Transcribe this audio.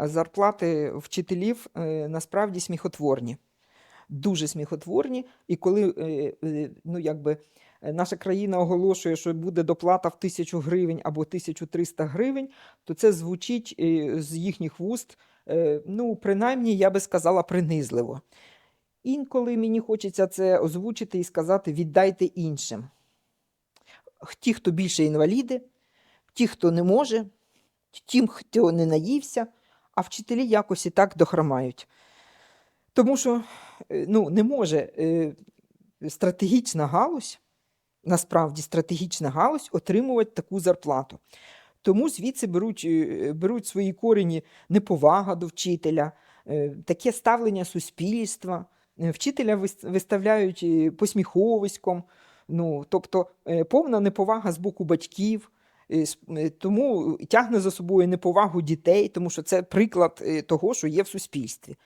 зарплати вчителів е, насправді сміхотворні. Дуже сміхотворні. І коли е, е, ну, якби, наша країна оголошує, що буде доплата в тисячу гривень або 1300 гривень, то це звучить з їхніх вуст, ну, принаймні, я би сказала, принизливо. Інколи мені хочеться це озвучити і сказати: віддайте іншим. Ті, хто більше інваліди, ті, хто не може, тим, хто не наївся, а вчителі якось і так дохромають. Тому що е, ну, не може е, стратегічна галузь, насправді стратегічна галузь, отримувати таку зарплату. Тому звідси беруть, е, беруть свої корені неповага до вчителя, таке ставлення суспільства. Вчителя виставляють посміховиськом, ну, тобто повна неповага з боку батьків. Е, с- е, Тому тягне за собою неповагу дітей, тому що це приклад е, того, що є в суспільстві.